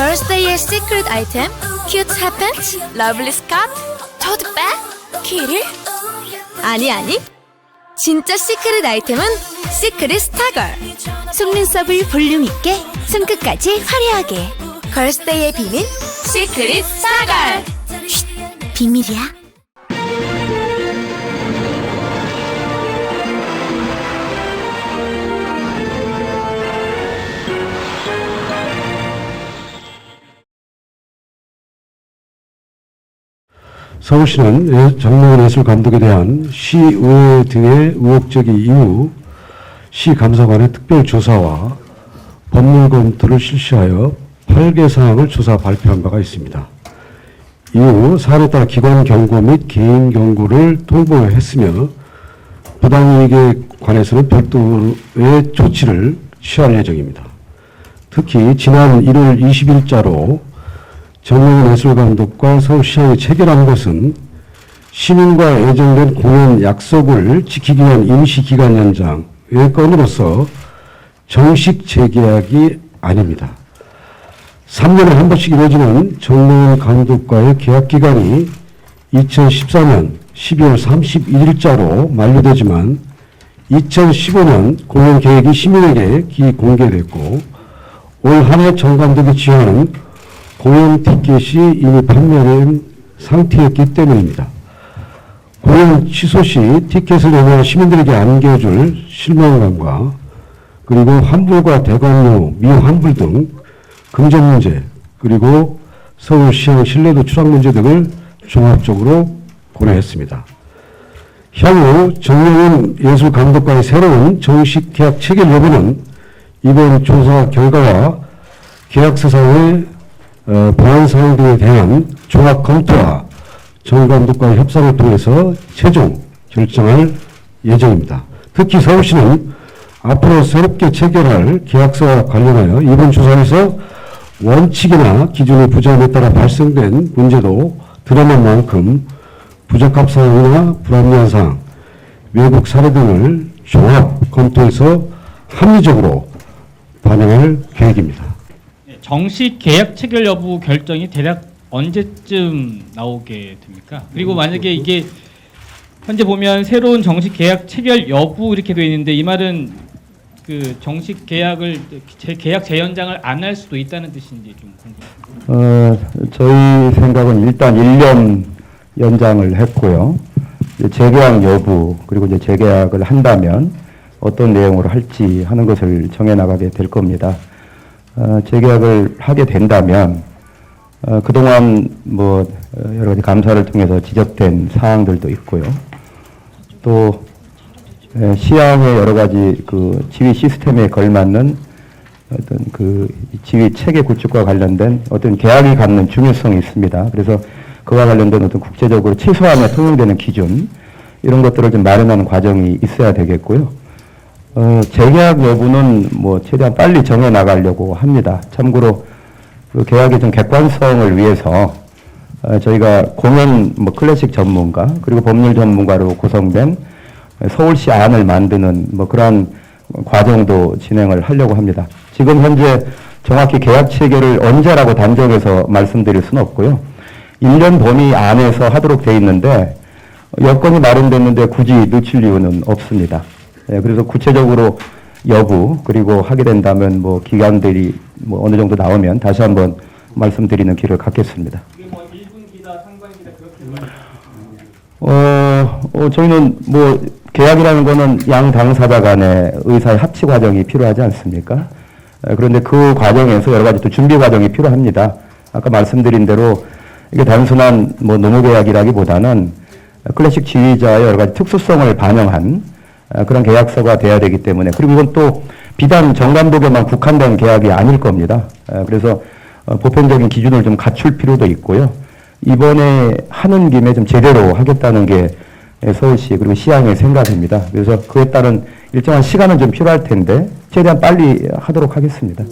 걸스데이의 시크릿 아이템 큐트 핫팬츠 러블리 스카트 토트백 키를 아니 아니. 진짜 시크릿 아이템은 시크릿 스타걸 속눈썹을 볼륨 있게 손끝까지 화려하게. 걸스데이의 비밀? 시크릿 스타걸 쉿, 비밀이야 서울시는 예- 정명훈 예술감독에 대한 시의회 등의 의혹 제기 이후 시 감사관의 특별 조사와 법률 검토를 실시하여 8개 사항을 조사 발표한 바가 있습니다. 이후 사안에 따라 기관 경고 및 개인 경고를 통보했으며 부당이익에 관해서는 별도의 조치를 취할 예정입니다. 특히 지난 1월 20일자로 정영훈 예술감독과 서울시장이 체결한 것은 시민과 예정된 공연 약속을 지키기 위한 임시기간 연장의 건으로서 정식 재계약이 아닙니다. 3년에 한 번씩 이루어지는 정명훈 감독과의 계약 기간이 2014년 12월 31일자로 만료되지만 2015년 공연 계획이 시민에게 기 공개됐고 올 한해 정 감독이 지원하는 공연 티켓이 이미 판매된 상태였기 때문입니다. 공연 취소 시 티켓을 예매한 시민들에게 안겨줄 실망감과 그리고 환불과 대관료 미환불 등 금전 문제 그리고 서울시향 신뢰도 추락 문제 등을 종합적으로 고려했습니다. 향후 정영훈 예술감독과의 새로운 정식 계약 체결 여부는 이번 조사 결과와 계약서상의 어, 보안 사항 등에 대한 종합 검토와 정 감독과의 협상을 통해서 최종 결정할 예정입니다. 특히 서울시는 앞으로 새롭게 체결할 계약서와 관련하여 이번 조사에서 원칙이나 기준의 부정에 따라 발생된 문제도 드러난 만큼 부적합 사항이나 불합리한 사항, 외국 사례 등을 종합 검토해서 합리적으로 반영할 계획입니다. 네, 정식 계약 체결 여부 결정이 대략 언제쯤 나오게 됩니까? 그리고 만약에 이게 현재 보면 새로운 정식 계약 체결 여부 이렇게 되어 있는데 이 말은 그 정식 계약을 재, 계약 재연장을 안 할 수도 있다는 뜻인지 좀 궁금합니다. 어, 저희 생각은 일단 1년 연장을 했고요. 재계약 여부 그리고 이제 재계약을 한다면 어떤 내용으로 할지 하는 것을 정해 나가게 될 겁니다. 어, 재계약을 하게 된다면 어, 그동안 뭐 어, 여러 가지 감사를 통해서 지적된 사항들도 있고요. 또 에, 시향의 여러 가지 그 지휘 시스템에 걸맞는 어떤 그 지휘 체계 구축과 관련된 어떤 계약이 갖는 중요성이 있습니다. 그래서 그와 관련된 어떤 국제적으로 최소한의 통용되는 기준 이런 것들을 좀 마련하는 과정이 있어야 되겠고요. 어, 재계약 여부는 뭐 최대한 빨리 정해 나가려고 합니다. 참고로 그 계약의 좀 객관성을 위해서 어, 저희가 공연 뭐 클래식 전문가 그리고 법률 전문가로 구성된 서울시 안을 만드는 뭐 그러한 과정도 진행을 하려고 합니다. 지금 현재 정확히 계약 체결을 언제라고 단정해서 말씀드릴 수는 없고요. 1년 범위 안에서 하도록 돼 있는데 여건이 마련됐는데 굳이 늦출 이유는 없습니다. 예, 그래서 구체적으로 여부 그리고 하게 된다면 뭐 기간들이 뭐 어느 정도 나오면 다시 한번 말씀드리는 기회를 갖겠습니다. 뭐 1분기다, 상반기다 그렇게 어, 어, 저희는 뭐 계약이라는 거는 양 당사자 간의 의사의 합치 과정이 필요하지 않습니까? 에, 그런데 그 과정에서 여러 가지 또 준비 과정이 필요합니다. 아까 말씀드린 대로 이게 단순한 뭐 노무 계약이라기보다는 클래식 지휘자의 여러 가지 특수성을 반영한 어, 그런 계약서가 돼야 되기 때문에 그리고 이건 또 비단 정 감독에만 국한된 계약이 아닐 겁니다. 에, 그래서 어, 보편적인 기준을 좀 갖출 필요도 있고요. 이번에 하는 김에 좀 제대로 하겠다는 게 서울시 그리고 시향의 생각입니다. 그래서 그에 따른 일정한 시간은 좀 필요할 텐데 최대한 빨리 하도록 하겠습니다.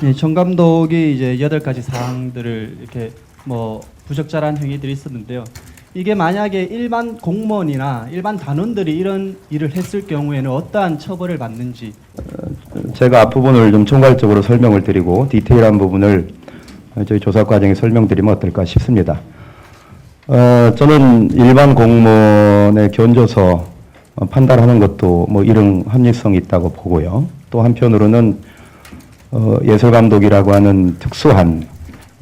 네, 정 감독이 이제 여덟 가지 사항들을 이렇게 뭐 부적절한 행위들이 있었는데요. 이게 만약에 일반 공무원이나 일반 단원들이 이런 일을 했을 경우에는 어떠한 처벌을 받는지 제가 앞부분을 좀 총괄적으로 설명을 드리고 디테일한 부분을 어, 저희 조사 과정에 설명드리면 어떨까 싶습니다. 어, 저는 일반 공무원의 견조서 어, 판단하는 것도 뭐 이런 합리성이 있다고 보고요. 또 한편으로는 어, 예술 감독이라고 하는 특수한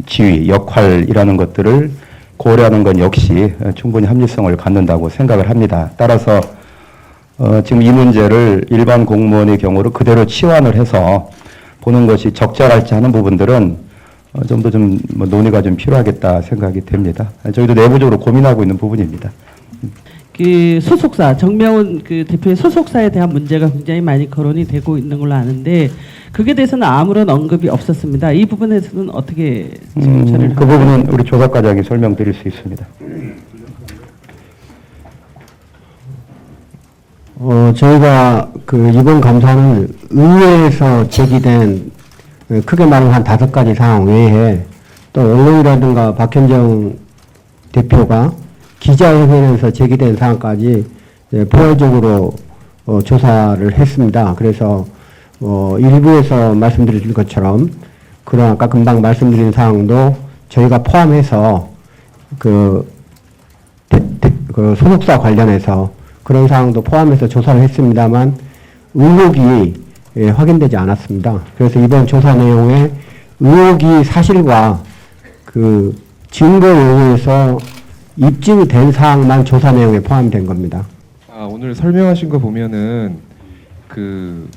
지위, 역할이라는 것들을 고려하는 건 역시 어, 충분히 합리성을 갖는다고 생각을 합니다. 따라서 어, 지금 이 문제를 일반 공무원의 경우로 그대로 치환을 해서 보는 것이 적절할지 하는 부분들은 어, 좀더좀뭐 논의가 좀 필요하겠다 생각이 됩니다. 저희도 내부적으로 고민하고 있는 부분입니다. 그 소속사 정명훈 그 대표의 소속사에 대한 문제가 굉장히 많이 거론이 되고 있는 걸로 아는데 그게 대해서는 아무런 언급이 없었습니다. 이 부분에서는 어떻게 지금 음, 처리를 그 부분은 우리 조사 과장이 설명드릴 수 있습니다. 어, 저희가 그 이번 감사는 의회에서 제기된 그 크게 말하면 한 다섯 가지 사항 외에 또 언론이라든가 박현정 대표가 기자회견에서 제기된 사항까지 예, 포괄적으로 어, 조사를 했습니다. 그래서 어, 일부에서 말씀드린 것처럼 그런 아까 금방 말씀드린 사항도 저희가 포함해서 그 대- 대- 그 소속사 관련해서 그런 사항도 포함해서 조사를 했습니다만 의혹이 예, 확인되지 않았습니다. 그래서 이번 조사 내용에 의혹이 사실과 그 증거 요구에서 입증이 된 사항만 조사 내용에 포함된 겁니다. 아, 오늘 설명하신 거 보면은 그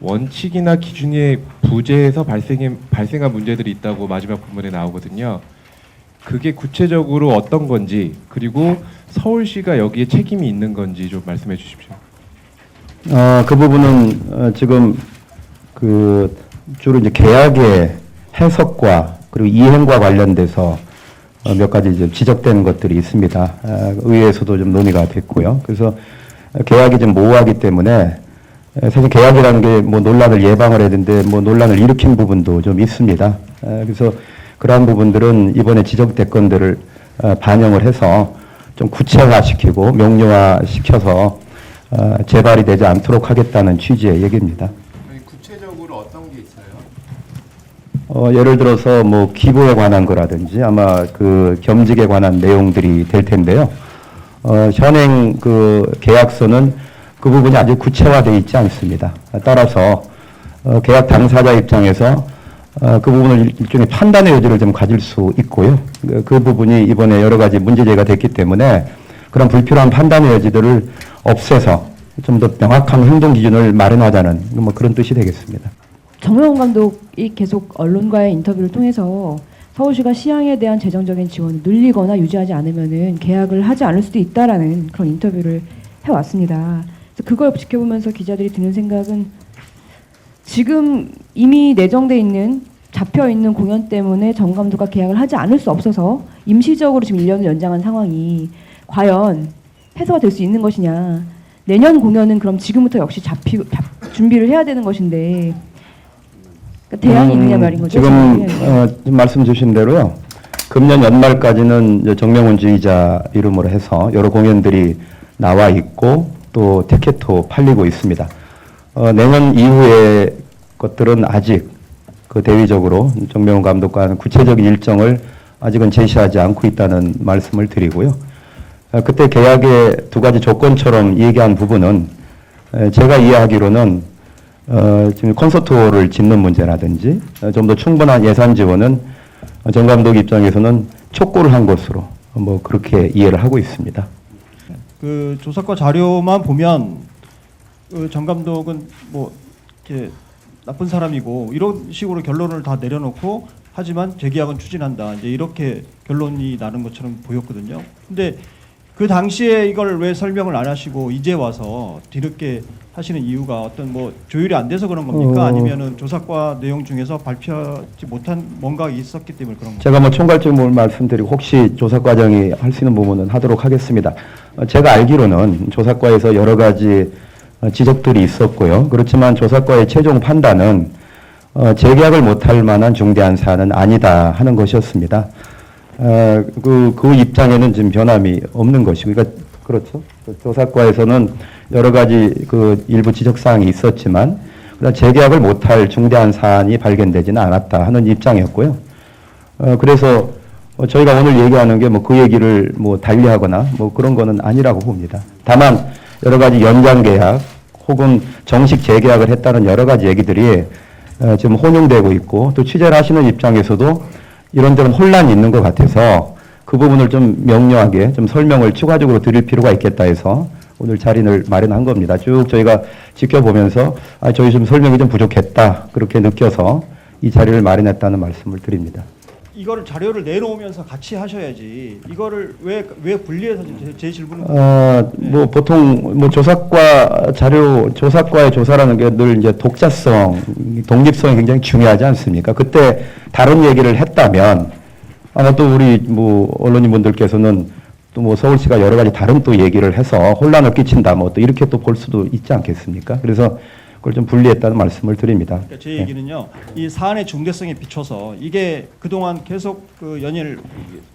원칙이나 기준의 부재에서 발생해, 발생한 문제들이 있다고 마지막 부분에 나오거든요. 그게 구체적으로 어떤 건지 그리고 서울시가 여기에 책임이 있는 건지 좀 말씀해 주십시오. 어, 그 부분은 어, 지금 그 주로 이제 계약의 해석과 그리고 이행과 관련돼서 어, 몇 가지 이제 지적되는 것들이 있습니다. 아, 의회에서도 좀 논의가 됐고요. 그래서 계약이 좀 모호하기 때문에 에, 사실 계약이라는 게 뭐 논란을 예방을 되는데 뭐 논란을 일으킨 부분도 좀 있습니다. 에, 그래서 그러한 부분들은 이번에 지적된 건들을 어, 반영을 해서 좀 구체화시키고 명료화시켜서 어, 재발이 되지 않도록 하겠다는 취지의 얘기입니다. 구체적으로 어떤 게 있어요? 어, 예를 들어서 뭐 기부에 관한 거라든지 아마 그 겸직에 관한 내용들이 될 텐데요. 어, 현행 그 계약서는 그 부분이 아주 구체화되어 있지 않습니다. 따라서 어, 계약 당사자 입장에서 어, 그 부분을 일- 일종의 판단의 여지를 좀 가질 수 있고요. 그, 그 부분이 이번에 여러 가지 문제제가 됐기 때문에 그런 불필요한 판단의 여지들을 없애서 좀 더 명확한 행동 기준을 마련하자는 뭐 그런 뜻이 되겠습니다. 정명훈 감독이 계속 언론과의 인터뷰를 통해서 서울시가 시향에 대한 재정적인 지원을 늘리거나 유지하지 않으면은 계약을 하지 않을 수도 있다라는 그런 인터뷰를 해왔습니다. 그래서 그걸 지켜보면서 기자들이 드는 생각은 지금 이미 내정돼 있는 잡혀 있는 공연 때문에 정 감독과 계약을 하지 않을 수 없어서 임시적으로 지금 1년을 연장한 상황이 과연 해소가 될 수 있는 것이냐. 내년 공연은 그럼 지금부터 역시 잡히, 잡, 준비를 해야 되는 것인데 그러니까 대안이 있느냐 음, 말인 거죠. 지금 저는. 어, 말씀 주신 대로요. 금년 연말까지는 정명훈 주의자 이름으로 해서 여러 공연들이 나와 있고 또 티켓도 팔리고 있습니다. 어, 내년 이후의 것들은 아직 그 대외적으로 정명훈 감독과는 구체적인 일정을 아직은 제시하지 않고 있다는 말씀을 드리고요. 어, 그때 계약의 두 가지 조건처럼 얘기한 부분은 에, 제가 이해하기로는 어, 지금 콘서트홀을 짓는 문제라든지 어, 좀더 충분한 예산 지원은 어, 정 감독 입장에서는 촉구를 한 것으로 뭐 그렇게 이해를 하고 있습니다. 그 조사과 자료만 보면 그정 감독은 뭐 이렇게 나쁜 사람이고 이런 식으로 결론을 다 내려놓고 하지만 재계약은 추진한다 이제 이렇게 결론이 나는 것처럼 보였거든요. 근데 그 당시에 이걸 왜 설명을 안 하시고 이제 와서 뒤늦게 하시는 이유가 어떤 뭐 조율이 안 돼서 그런 겁니까? 어. 아니면은 조사과 내용 중에서 발표하지 못한 뭔가 있었기 때문에 그런 겁니까? 제가 뭐 총괄적으로 말씀드리고 혹시 조사 과정이 할 수 있는 부분은 하도록 하겠습니다. 어, 제가 알기로는 조사과에서 여러 가지 어, 지적들이 있었고요. 그렇지만 조사과의 최종 판단은 어, 재계약을 못할 만한 중대한 사안은 아니다 하는 것이었습니다. 어, 그, 그 입장에는 지금 변함이 없는 것이고, 그러니까 그렇죠. 그 조사과에서는 여러 가지 그 일부 지적 사항이 있었지만, 그러나 재계약을 못할 중대한 사안이 발견되지는 않았다 하는 입장이었고요. 어, 그래서 어, 저희가 오늘 얘기하는 게 뭐 그 얘기를 뭐 달리하거나 뭐 그런 거는 아니라고 봅니다. 다만 여러 가지 연장 계약 혹은 정식 재계약을 했다는 여러 가지 얘기들이 어, 지금 혼용되고 있고 또 취재를 하시는 입장에서도 이런저런 혼란이 있는 것 같아서 그 부분을 좀 명료하게 좀 설명을 추가적으로 드릴 필요가 있겠다 해서 오늘 자리를 마련한 겁니다. 쭉 저희가 지켜보면서 아, 저희 좀 설명이 좀 부족했다 그렇게 느껴서 이 자리를 마련했다는 말씀을 드립니다. 이거를 자료를 내놓으면서 같이 하셔야지. 이거를 왜 왜 분리해서 제, 제 질문은 어, 뭐 보통 뭐 조사과 자료 조사과의 조사라는 게 늘 이제 독자성, 독립성이 굉장히 중요하지 않습니까? 그때 다른 얘기를 했다면 아마 또 우리 뭐 언론인 분들께서는 또 뭐 서울시가 여러 가지 다른 또 얘기를 해서 혼란을 끼친다 뭐 또 이렇게 또 볼 수도 있지 않겠습니까? 그래서 그걸 좀 분리했다는 말씀을 드립니다. 그러니까 제 네. 얘기는요. 이 사안의 중대성에 비춰서 이게 그동안 계속 그 연일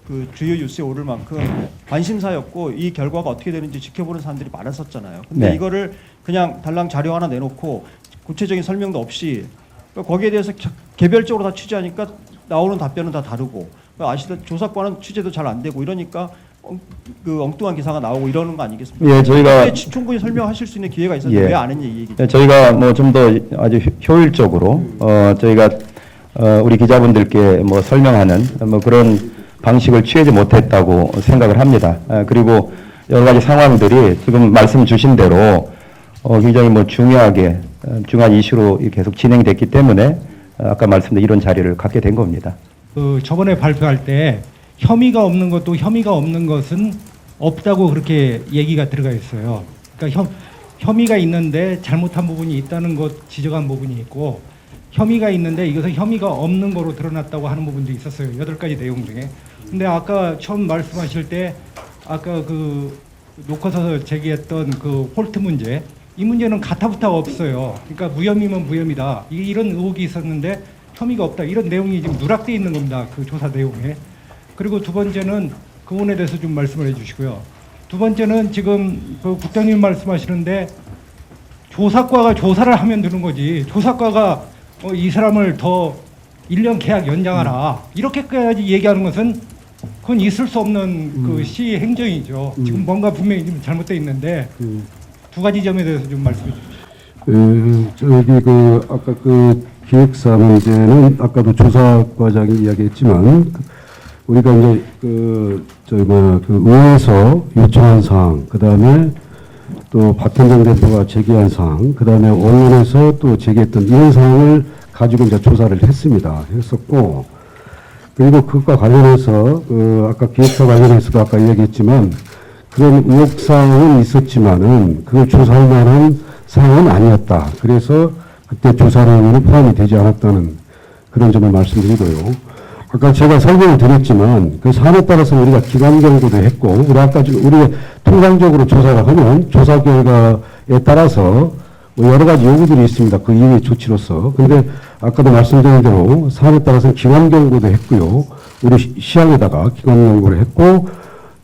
그 주요 뉴스에 오를 만큼 관심사였고 이 결과가 어떻게 되는지 지켜보는 사람들이 많았었잖아요. 근데 네. 이거를 그냥 달랑 자료 하나 내놓고 구체적인 설명도 없이 거기에 대해서 겨- 개별적으로 다 취재하니까 나오는 답변은 다 다르고 그러니까 아시다 조사과는 취재도 잘 안 되고 이러니까 엉, 그 엉뚱한 기사가 나오고 이러는 거 아니겠습니까? 예, 저희가 충분히 설명하실 수 있는 기회가 있었는데 예. 왜안 했냐 이 얘기. 네, 저희가 뭐 좀 더 아주 효- 효율적으로 어 저희가 어 우리 기자분들께 뭐 설명하는 뭐 그런 방식을 취하지 못했다고 생각을 합니다. 아, 그리고 여러 가지 상황들이 지금 말씀 주신 대로 어 굉장히 뭐 중요하게 어, 중요한 이슈로 계속 진행이 됐기 때문에 어, 아까 말씀드린 이런 자리를 갖게 된 겁니다. 그 저번에 발표할 때 혐의가 없는 것도 혐의가 없는 것은 없다고 그렇게 얘기가 들어가 있어요. 그러니까 혐, 혐의가 있는데 잘못한 부분이 있다는 것 지적한 부분이 있고 혐의가 있는데 이것은 혐의가 없는 거로 드러났다고 하는 부분도 있었어요. 여덟 가지 내용 중에. 근데 아까 처음 말씀하실 때 아까 그 놓고서 제기했던 그 홀트 문제 이 문제는 가타부타가 없어요. 그러니까 무혐의면 무혐의다. 이- 이런 의혹이 있었는데 혐의가 없다. 이런 내용이 지금 누락돼 있는 겁니다. 그 조사 내용에. 그리고 두 번째는 그 부분에 대해서 좀 말씀을 해주시고요. 두 번째는 지금 그 국장님 말씀하시는데 조사과가 조사를 하면 되는 거지. 조사과가 어, 이 사람을 더 1년 계약 연장하라. 이렇게까지 얘기하는 것은 그건 있을 수 없는 그 시 행정이죠. 지금 뭔가 분명히 좀 잘못되어 있는데 두 가지 점에 대해서 좀 말씀해 주십시오. 에, 저기 그 아까 그 기획사 문제는 아까도 조사과장이 이야기했지만 그 우리가 이제 그 저기 뭐그 의회에서 요청한 사항 그 다음에 또 박현정 대표가 제기한 사항 그 다음에 언론에서 또 제기했던 이런 사항을 가지고 이제 조사를 했습니다. 했었고 그리고 그것과 관련해서 그 아까 기획사 관련해서도 아까 얘기했지만 그런 의혹 사항은 있었지만은 그걸 조사할 만한 사항은 아니었다. 그래서 그때 조사 내용에는 포함이 되지 않았다는 그런 점을 말씀드리고요. 아까 제가 설명을 드렸지만 그 사안에 따라서 우리가 기간 경고도 했고 우리 아까 지- 우리가 통상적으로 조사를 하면 조사 결과에 따라서 뭐 여러 가지 요구들이 있습니다. 그 이외의 조치로서. 근데 아까도 말씀드린 대로 사안에 따라서 기간 경고도 했고요. 우리 시- 시향에다가 기간 경고를 했고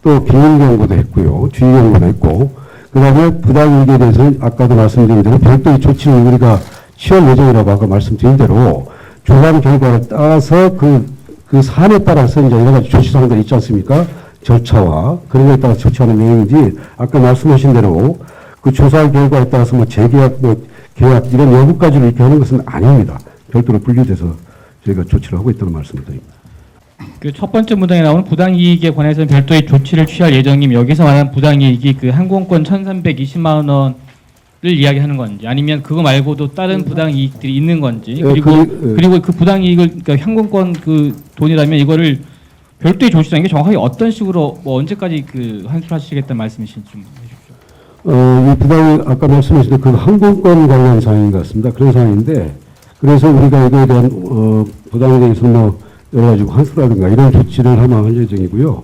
또 비밀 경고도 했고요. 주의 경고도 했고 그 다음에 부당이익에 대해서는 아까도 말씀드린 대로 별도의 조치를 우리가 취할 예정이라고 아까 말씀드린 대로 조사 결과에 따라서 그, 그 사안에 따라서 이제 여러 가지 조치사항들이 있지 않습니까? 절차와 그런 것에 따라 조치하는 내용이지 아까 말씀하신 대로 그 조사 결과에 따라서 뭐 재계약, 뭐 계약 이런 여부까지를 이렇게 하는 것은 아닙니다. 별도로 분류돼서 저희가 조치를 하고 있다는 말씀을 드립니다. 그 첫 번째 문항에 나오는 부당이익에 관해서는 별도의 조치를 취할 예정임 여기서 말하는 부당이익이 그 항공권 1,320만 원 을 이야기하는 건지 아니면 그거 말고도 다른 부당 이익들이 있는 건지 예, 그리고 그, 예. 그리고 그 부당 이익을 그러니까 항공권 그 돈이라면 이거를 별도의 조치라는 게 정확하게 어떤 식으로 뭐 언제까지 그 환수하시겠다는 말씀이신지 좀 해주십시오. 어, 이 부당, 아까 말씀하신 그 항공권 관련 사항인 것 같습니다. 그런 사항인데, 그래서 우리가 이거에 대한, 어, 부당에 대해서 뭐, 여러 가지 환수라든가 이런 조치를 하나 할 예정이고요.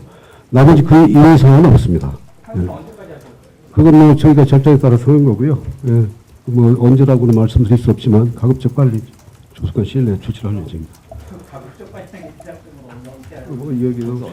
나머지 그 이외의 사항은 없습니다. 예. 그건 뭐 저희가 절차에 따라서 하는 거고요. 예. 뭐 언제라고는 말씀드릴 수 없지만 가급적 빨리 조속한 시일 내에 조치를 할 예정입니다. 뭐 여기는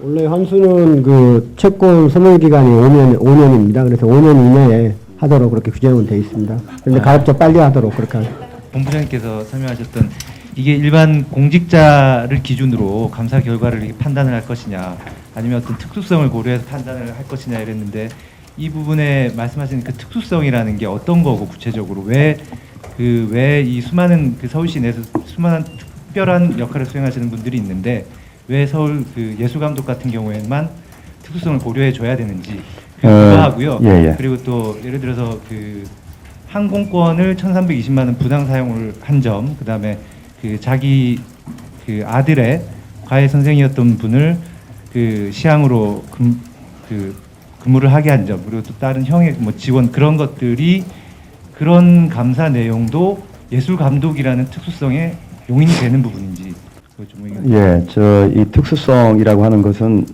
원래 환수는 그 채권 소멸 기간이 5년 5년입니다. 그래서 5년 이내에 하도록 그렇게 규정은 돼 있습니다. 그런데 가급적 빨리 하도록 그렇게 하- 본부장님께서 설명하셨던 이게 일반 공직자를 기준으로 감사 결과를 이렇게 판단을 할 것이냐 아니면 어떤 특수성을 고려해서 판단을 할 것이냐 이랬는데 이 부분에 말씀하신 그 특수성이라는 게 어떤 거고 구체적으로 왜 그 왜 이 수많은 그 서울시 내에서 수많은 특별한 역할을 수행하시는 분들이 있는데 왜 서울 그 예술 감독 같은 경우에만 특수성을 고려해 줘야 되는지 그리고 어, 그거 하고요. 예, 예. 그리고 또 예를 들어서 그 항공권을 1,320만 원 부당 사용을 한 점, 그다음에 그 자기 그 아들의 과외 선생이었던 분을 그 시향으로 금, 그 근무를 하게 한 점, 그리고 또 다른 형의 뭐 지원 그런 것들이 그런 감사 내용도 예술 감독이라는 특수성에 용인이 되는 부분인지 예, 저 이 특수성이라고 하는 것은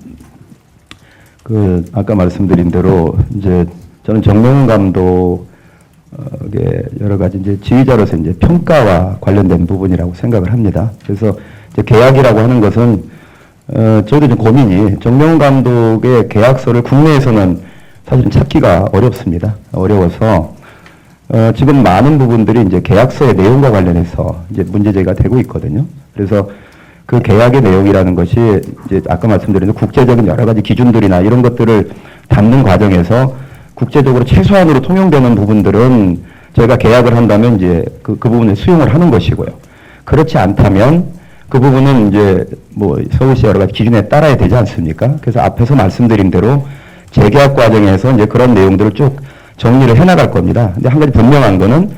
그 아까 말씀드린 대로 이제 저는 정명훈 감독의 여러 가지 이제 지휘자로서 이제 평가와 관련된 부분이라고 생각을 합니다. 그래서 이제 계약이라고 하는 것은 어, 저희도 좀 고민이 정명훈 감독의 계약서를 국내에서는 사실은 찾기가 어렵습니다. 어려워서 어, 지금 많은 부분들이 이제 계약서의 내용과 관련해서 이제 문제 제기가 되고 있거든요. 그래서 그 계약의 내용이라는 것이 이제 아까 말씀드린 국제적인 여러 가지 기준들이나 이런 것들을 담는 과정에서 국제적으로 최소한으로 통용되는 부분들은 저희가 계약을 한다면 이제 그, 그 부분을 수용을 하는 것이고요. 그렇지 않다면 그 부분은 이제 뭐 서울시 여러 가지 기준에 따라야 되지 않습니까? 그래서 앞에서 말씀드린 대로 재계약 과정에서 이제 그런 내용들을 쭉 정리를 해나갈 겁니다. 근데 한 가지 분명한 거는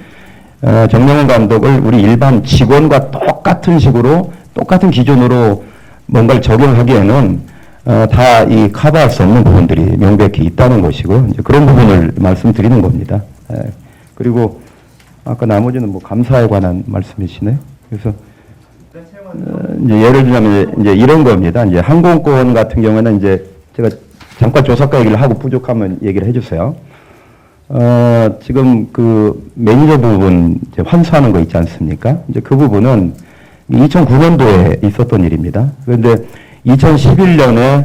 어, 정명훈 감독을 우리 일반 직원과 똑같은 식으로 똑같은 기준으로 뭔가를 적용하기에는 어, 다 이 커버할 수 없는 부분들이 명백히 있다는 것이고 이제 그런 부분을 말씀드리는 겁니다. 예. 그리고 아까 나머지는 뭐 감사에 관한 말씀이시네. 그래서 어, 이제 예를 들자면 이제 이런 겁니다. 이제 항공권 같은 경우에는 이제 제가 잠깐 조사과 얘기를 하고 부족하면 얘기를 해주세요. 어, 지금 그 매니저 부분 이제 환수하는 거 있지 않습니까? 이제 그 부분은 2009년도에 있었던 일입니다. 그런데 2011년에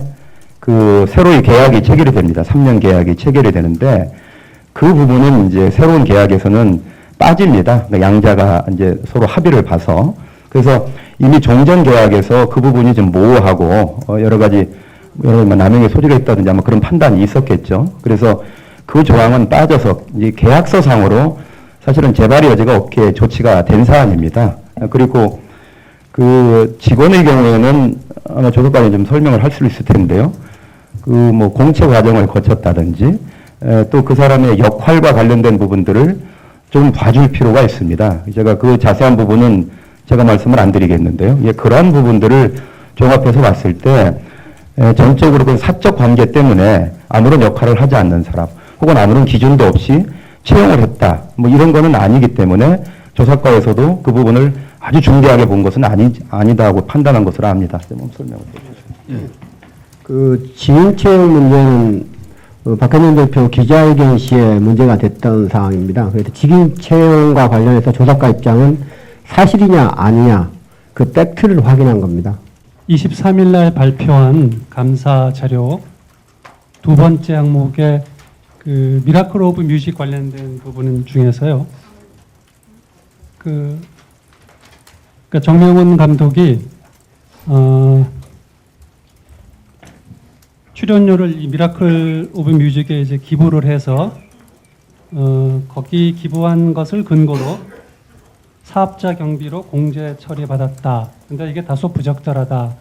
그 새로이 계약이 체결이 됩니다. 3년 계약이 체결이 되는데 그 부분은 이제 새로운 계약에서는 빠집니다. 그러니까 양자가 이제 서로 합의를 봐서 그래서 이미 종전 계약에서 그 부분이 좀 모호하고 어, 여러 가지 여러 가지 뭐 남용의 소지가 있다든지 아마 그런 판단이 있었겠죠. 그래서 그 조항은 빠져서 이제 계약서상으로 사실은 재발의 여지가 없게 조치가 된 사안입니다. 아, 그리고 그 직원의 경우에는 아마 조석관이 좀 설명을 할 수 있을 텐데요. 그 뭐 공채 과정을 거쳤다든지 또 그 사람의 역할과 관련된 부분들을 좀 봐줄 필요가 있습니다. 제가 그 자세한 부분은 제가 말씀을 안 드리겠는데요. 예, 그러한 부분들을 종합해서 봤을 때 에, 전적으로 그 사적 관계 때문에 아무런 역할을 하지 않는 사람 혹은 아무런 기준도 없이 채용을 했다. 뭐 이런 거는 아니기 때문에 조사과에서도 그 부분을 아주 중대하게 본 것은 아니, 아니다고 판단한 것으로 압니다. 좀 설명을 해주세요. 그 지인 채용 문제는 어, 박현영 대표 기자회견 시에 문제가 됐던 상황입니다. 그래서 지인 채용과 관련해서 조사과 입장은 사실이냐 아니냐 그 팩트를 확인한 겁니다. 23일 날 발표한 감사 자료 두 번째 항목의 그 미라클 오브 뮤직 관련된 부분 중에서요. 그 그러니까 정명훈 감독이 어 출연료를 이 미라클 오브 뮤직에 이제 기부를 해서 어 거기 기부한 것을 근거로 사업자 경비로 공제 처리받았다. 근데 이게 다소 부적절하다.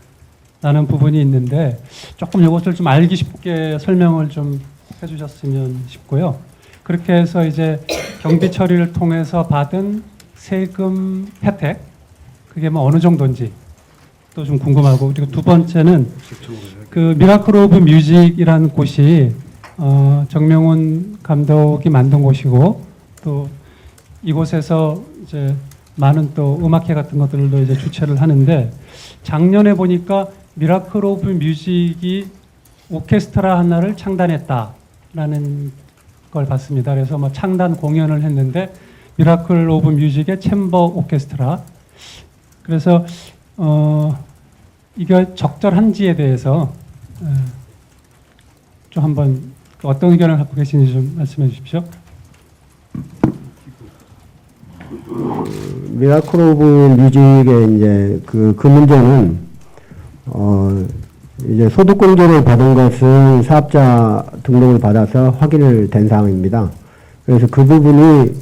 라는 부분이 있는데 조금 이것을 좀 알기 쉽게 설명을 좀 해주셨으면 싶고요. 그렇게 해서 이제 경비 처리를 통해서 받은 세금 혜택 그게 뭐 어느 정도인지 또 좀 궁금하고 그리고 두 번째는 그 미라클 오브 뮤직이라는 곳이 어, 정명훈 감독이 만든 곳이고 또 이곳에서 이제 많은 또 음악회 같은 것들도 이제 주최를 하는데 작년에 보니까 미라클 오브 뮤직이 오케스트라 하나를 창단했다라는 걸 봤습니다. 그래서 뭐 창단 공연을 했는데 미라클 오브 뮤직의 챔버 오케스트라. 그래서 어 이게 적절한지에 대해서 에, 좀 한번 어떤 의견을 갖고 계신지 좀 말씀해 주십시오. 미라클 오브 뮤직의 이제 그, 그 문제는 어 이제 소득공제를 받은 것은 사업자 등록을 받아서 확인을 된 사항입니다. 그래서 그 부분이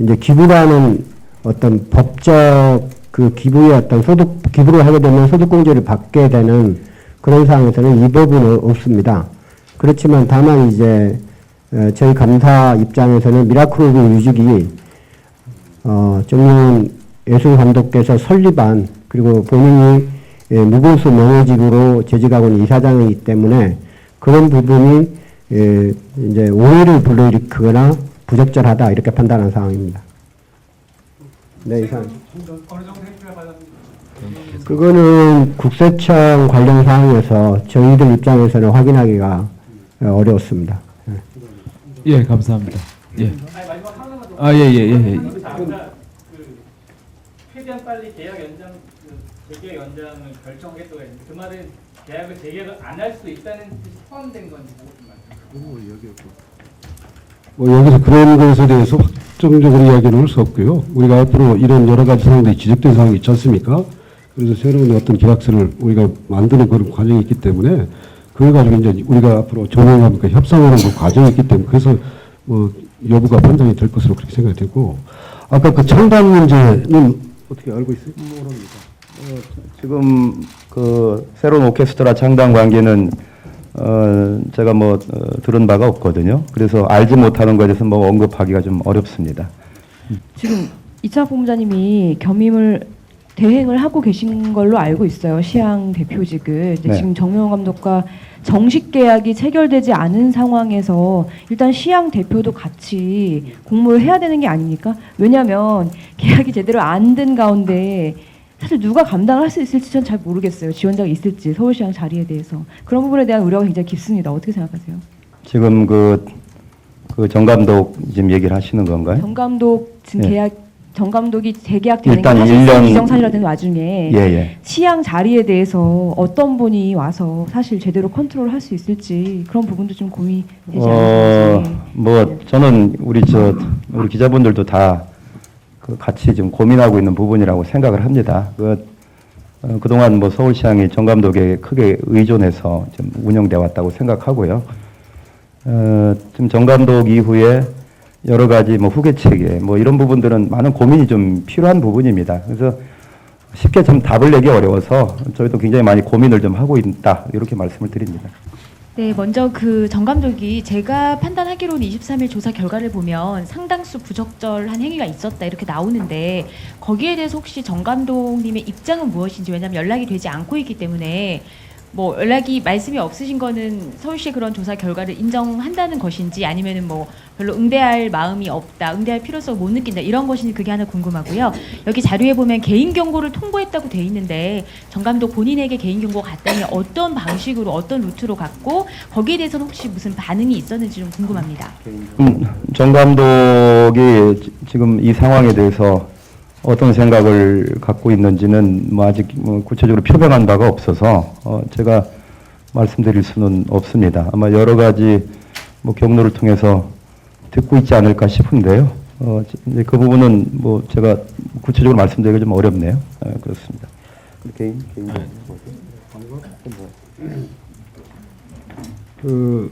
이제 기부라는 어떤 법적 그 기부의 어떤 소득 기부를 하게 되면 소득공제를 받게 되는 그런 상황에서는 이 법은 없습니다. 그렇지만 다만 이제 에, 저희 감사 입장에서는 미라클 오브 뮤직이 어, 정용 예술 감독께서 설립한 그리고 본인이 예, 무보수 명예직으로 재직하고 있는 이사장이기 때문에 그런 부분이 예, 이제 오해를 불러일으키거나 부적절하다 이렇게 판단한 상황입니다. 네, 이상. 그거는 국세청 관련 사항에서 저희들 입장에서는 확인하기가 어, 어려웠습니다. 예, 감사합니다. 예. 아, 예, 예, 예. 예. 최대한 빨리 계약 연장 그 재계약 연장을 결정했다고 했는데 그 말은 계약을 재계약을 안 할 수 있다는 뜻이 포함된 건지 그거 좀뭐 여기서 그런 것에 대해서 확정적으로 이야기는 할 수 없고요. 우리가 앞으로 이런 여러 가지 상황들이 지적된 상황이 있지 않습니까? 그래서 새로운 어떤 계약서를 우리가 만드는 그런 과정이 있기 때문에 그걸 가지고 이제 우리가 앞으로 조명하니까 협상하는 그 과정이 있기 때문에 그래서 뭐 여부가 판단이 될 것으로 그렇게 생각이 되고 아까 그 창단 문제는 어떻게 알고 있어요? 지금 그 새로운 오케스트라 창단 관계는 어 제가 뭐 어, 들은 바가 없거든요. 그래서 알지 못하는 것에 대해서 뭐 언급하기가 좀 어렵습니다. 지금 이창학 본부장님이 겸임을 대행을 하고 계신 걸로 알고 있어요. 시향 대표직을. 근데 네. 지금 정명훈 감독과 정식 계약이 체결되지 않은 상황에서 일단 시향 대표도 같이 공모를 해야 되는 게 아닙니까? 왜냐하면 계약이 제대로 안 된 가운데 사실 누가 감당을 할수 있을지 전 잘 모르겠어요. 지원자가 있을지 서울시장 자리에 대해서 그런 부분에 대한 우려가 굉장히 깊습니다. 어떻게 생각하세요? 지금 그, 그 정감독 지금 얘기를 하시는 건가요? 정 감독 지금 네. 계약 정 감독이 재계약 되는 게 일단 사실상 일 년- 기정사실화 된 와중에 예, 예. 시향 자리에 대해서 어떤 분이 와서 사실 제대로 컨트롤 할 수 있을지 그런 부분도 좀 고민되지 어, 않을지 뭐 저는 우리 저 우리 기자분들도 다 그 같이 지금 고민하고 있는 부분이라고 생각을 합니다. 그 어, 그동안 뭐 서울시장이 정 감독에 크게 의존해서 좀 운영돼 왔다고 생각하고요. 어, 지금 정 감독 이후에 여러 가지 뭐 후계 체계 뭐 이런 부분들은 많은 고민이 좀 필요한 부분입니다. 그래서 쉽게 좀 답을 내기 어려워서 저희도 굉장히 많이 고민을 좀 하고 있다 이렇게 말씀을 드립니다. 네, 먼저 그 정 감독이 제가 판단하기로는 23일 조사 결과를 보면 상당수 부적절한 행위가 있었다 이렇게 나오는데 거기에 대해서 혹시 정 감독님의 입장은 무엇인지 왜냐하면 연락이 되지 않고 있기 때문에 뭐 연락이 말씀이 없으신 거는 서울시의 그런 조사 결과를 인정한다는 것인지 아니면은 뭐 별로 응대할 마음이 없다, 응대할 필요성을 못 느낀다 이런 것인지 그게 하나 궁금하고요. 여기 자료에 보면 개인 경고를 통보했다고 돼 있는데 정 감독 본인에게 개인 경고가 갔다면 어떤 방식으로 어떤 루트로 갔고 거기에 대해서는 혹시 무슨 반응이 있었는지 좀 궁금합니다. 음, 정 감독이 지- 지금 이 상황에 대해서 어떤 생각을 갖고 있는지는 뭐 아직 뭐 구체적으로 표명한 바가 없어서 어 제가 말씀드릴 수는 없습니다. 아마 여러 가지 뭐 경로를 통해서 듣고 있지 않을까 싶은데요. 어 이제 그 부분은 뭐 제가 구체적으로 말씀드리기 좀 어렵네요. 아, 그렇습니다. 개인 개인 그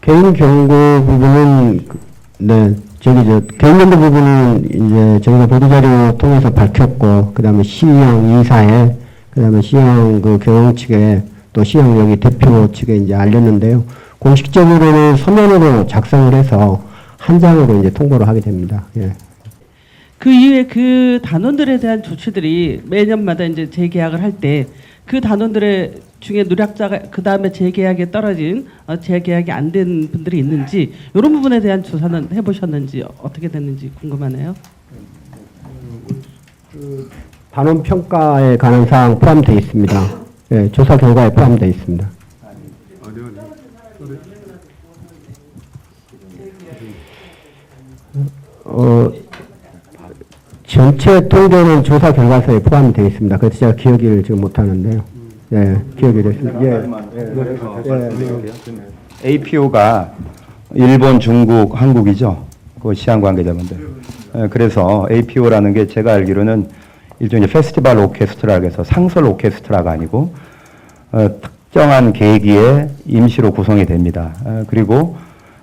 개인 경고 부분은 그- 네 저기 저 경고 부분은 이제 저희가 보도자료 통해서 밝혔고 그다음에 시형 이사회 그다음에 시형 그 경영 측에 또 시형 여기 대표 측에 이제 알렸는데요 공식적으로는 서면으로 작성을 해서 한 장으로 이제 통보를 하게 됩니다. 예. 그 이후에 그 단원들에 대한 조치들이 매년마다 이제 재계약을 할 때 그 단원들의 중에 누락자가 그 다음에 재계약에 떨어진 어, 재계약이 안 된 분들이 있는지 이런 부분에 대한 조사는 해보셨는지 어떻게 됐는지 궁금하네요. 단원 평가에 관한 사항 포함되어 있습니다. 예, 조사 결과에 포함되어 있습니다. 어, 전체 통계는 조사 결과서에 포함이 되어 있습니다. 그래서 제가 기억을 지금 못하는데요. 예, 기억이 됐습니다. 예, APO가 일본, 중국, 한국이죠. 그 시향 관계자분들. 어, 그래서 APO라는 게 제가 알기로는 일종의 페스티벌 오케스트라고 해서 상설 오케스트라가 아니고 어, 특정한 계기에 임시로 구성이 됩니다. 어, 그리고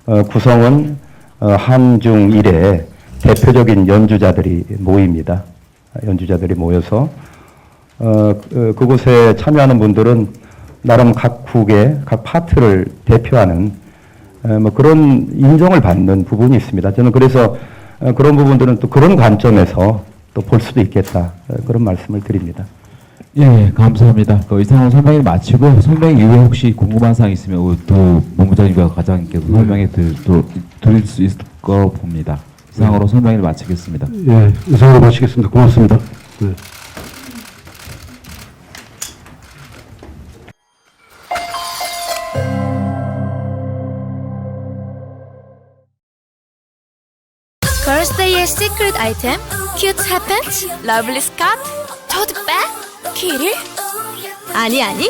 어, 구성은 어, 한중 일에 대표적인 연주자들이 모입니다. 연주자들이 모여서 어, 그- 그곳에 참여하는 분들은 나름 각 국의 각 파트를 대표하는 어, 뭐 그런 인정을 받는 부분이 있습니다. 저는 그래서 어, 그런 부분들은 또 그런 관점에서 또 볼 수도 있겠다 어, 그런 말씀을 드립니다. 예, 감사합니다. 그 이상으로 설명을 마치고 설명 이후에 혹시 궁금한 사항 있으면 또 본부장님과 과장님께서 설명해 드릴 수 있을 거 봅니다. 이상으로 설명을 마치겠습니다. 예, 이상으로 마치겠습니다. 고맙습니다. 네. 걸스데이의 시크릿 아이템 큐트 핫팬츠 러블리 스카트 토트백 키를 아니 아니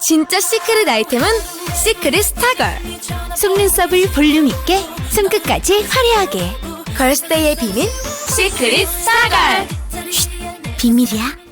진짜 시크릿 아이템은 시크릿 스타걸 속눈썹을 볼륨 있게 손끝까지 화려하게 걸스데이의 비밀? 시크릿 스타걸 쉿, 비밀이야